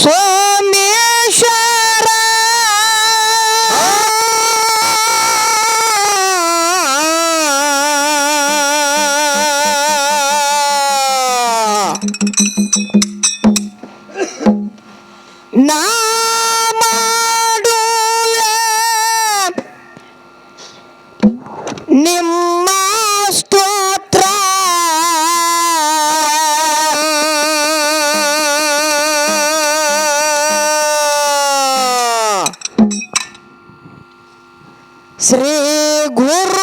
soul. Shri ಗುರುವೇ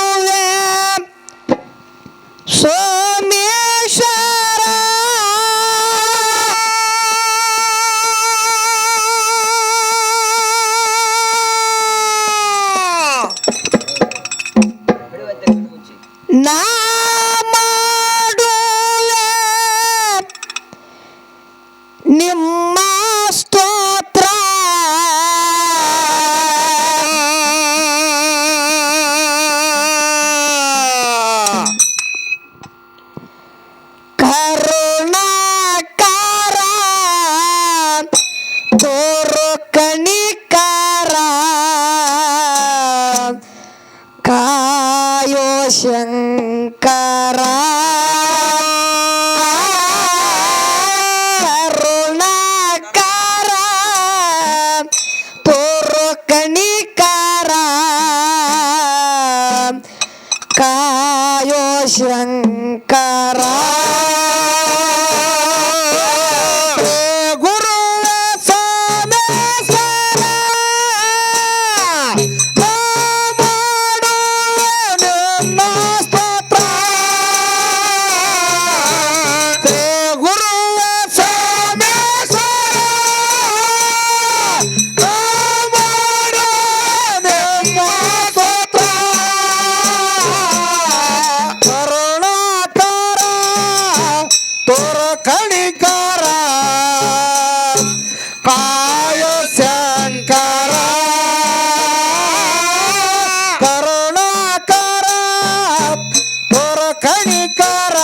ತೋರ ಕಣಿಕಾರ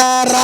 ಶಂಕರ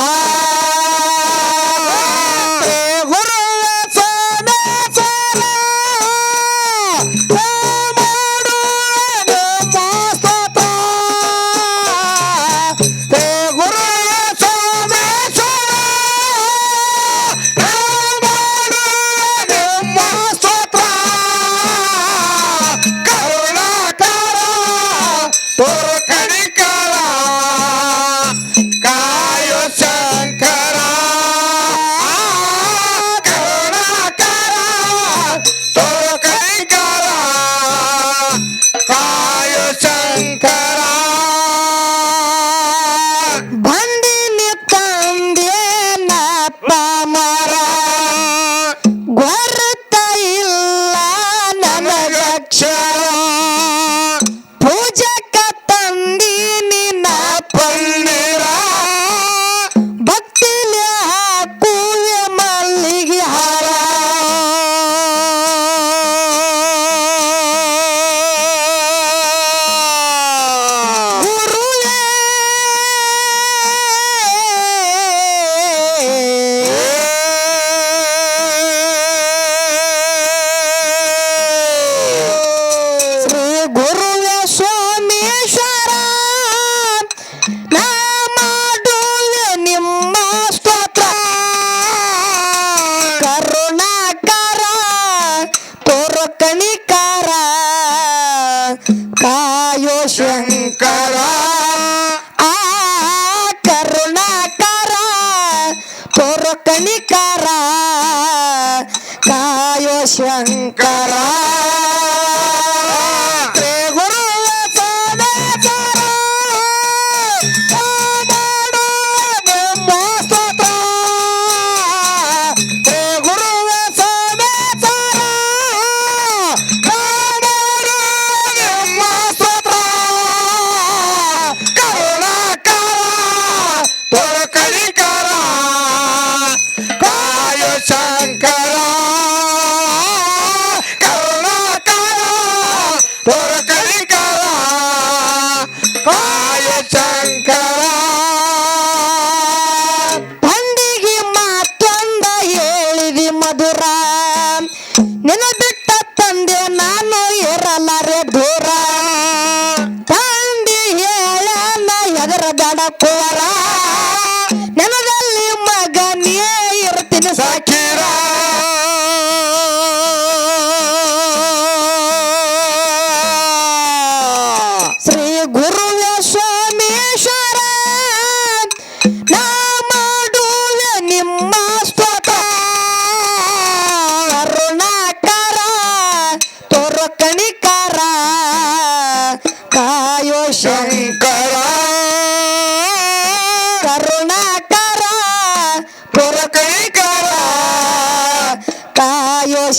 ಶಂಕರ.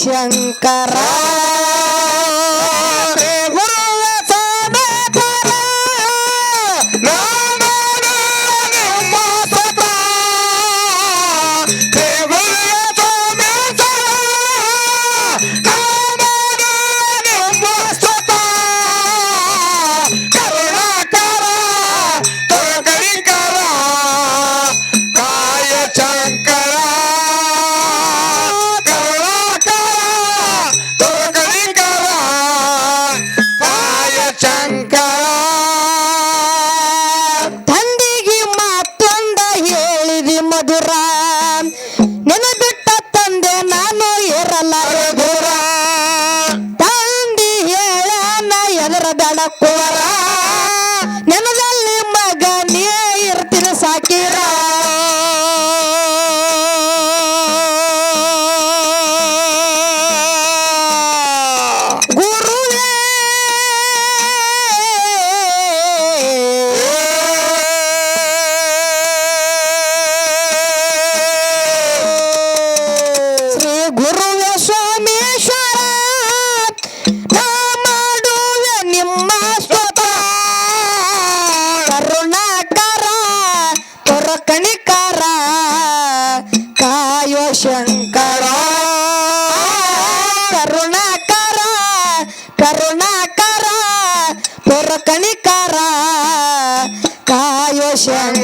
ಶಂಕರ. ಕಾಯೋ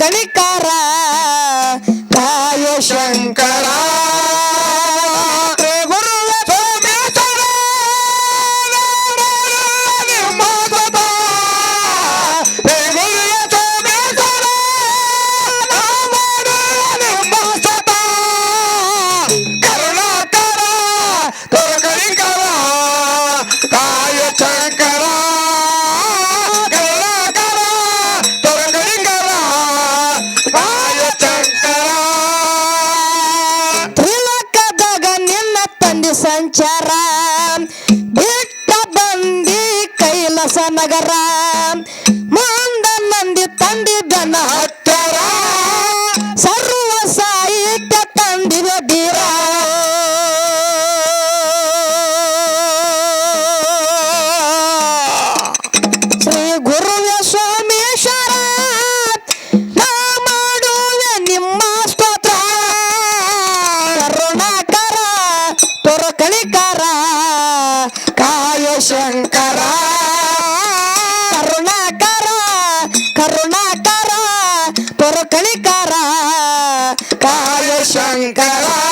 ತೊರ ಸಾಗರ. ಮಂದ ತಂದಿ ತಂದಿದ್ದನ ಹತ್ತರ ಸರ್ವ ಸಾಹಿತ್ಯ ತಂದಿದ ಬೀರ. ಶ್ರೀ ಗುರುವೆ ಸ್ವಾಮೀಶ್ವರ, ನಾ ಮಾಡುವೆ ನಿಮ್ಮ ಸ್ತೋತ್ರ. ಕರುಣಾಕರ ತೊರಕಳಿಕರ ಕಾಯ ಶಂಕರ Shankara.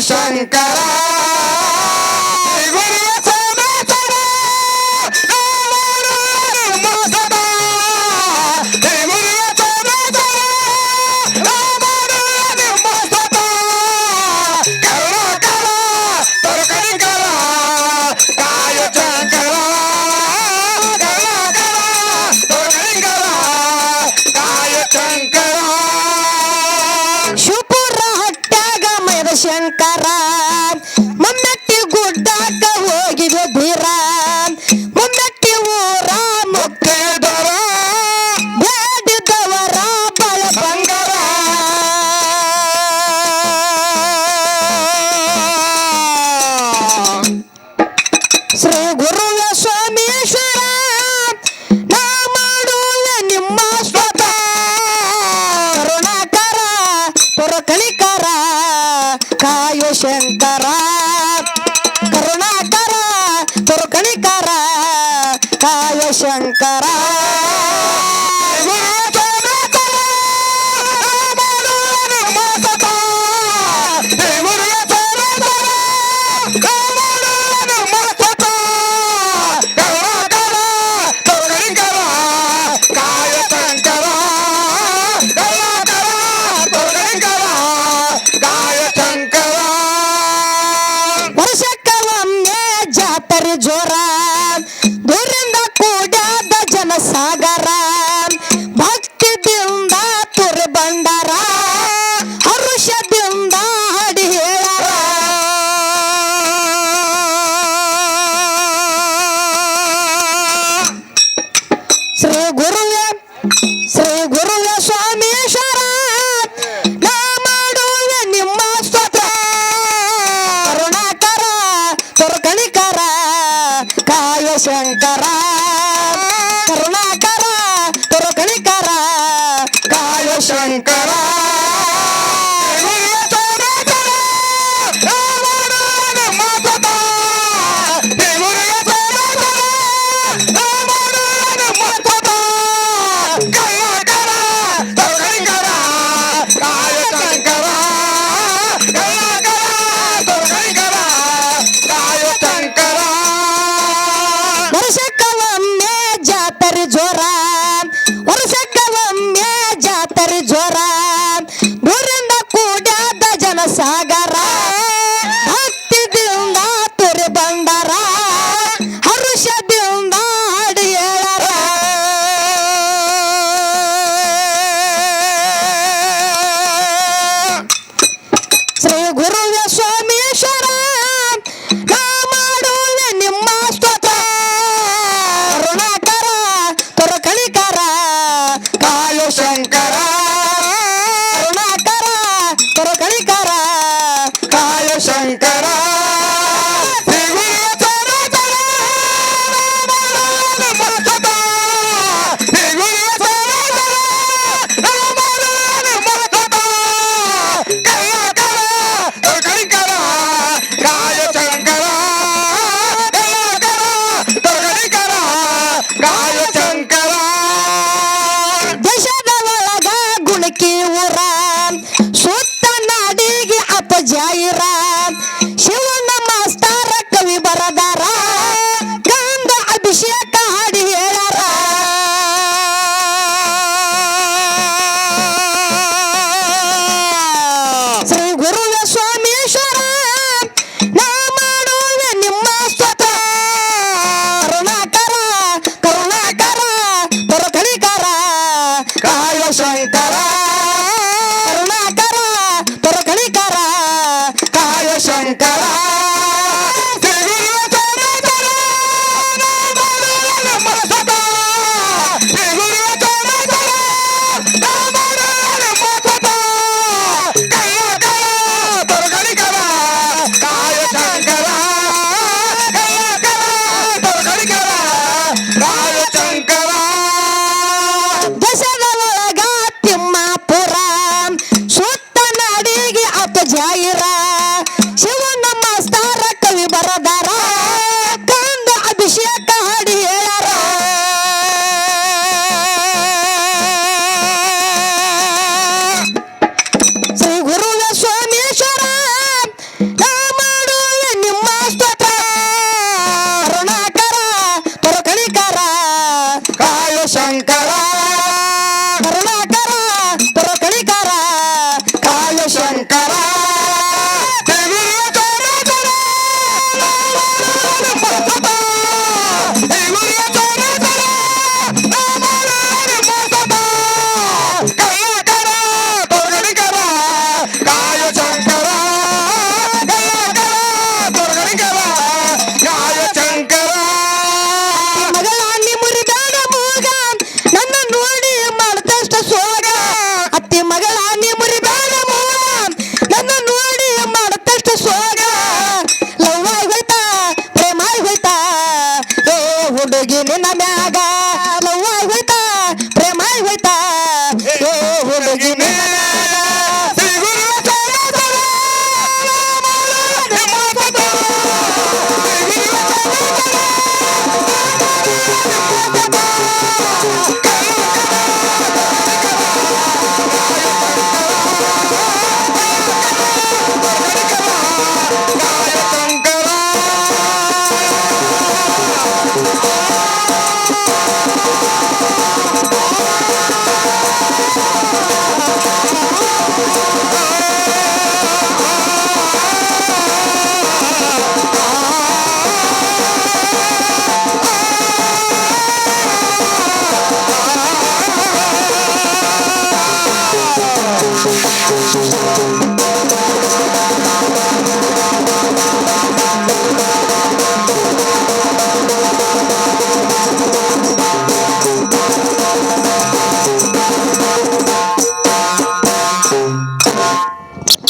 শঙ্কর। ತೊರ ಕಾಯೋ ಶಂಕರ. ಕರುಣಾಕರ ತೊರ ಕಾಯೋ ಶಂಕರ. Shankar. ಶ್ರೀ ಗುರುವ ಸ್ವಾಮೀಶ್ವರ ನಾ ಮಾಡುವೆ ನಿಮ್ಮ ಸ್ವತ ಕರುಣಾಕರ ಕರುಣಾಕರ ಪರಕಣಿಕರ ಕಾಯ ಶಂಕರ. Bye. ಶಂಕರ ಹುಡುಗಿ ನಿನ್ನ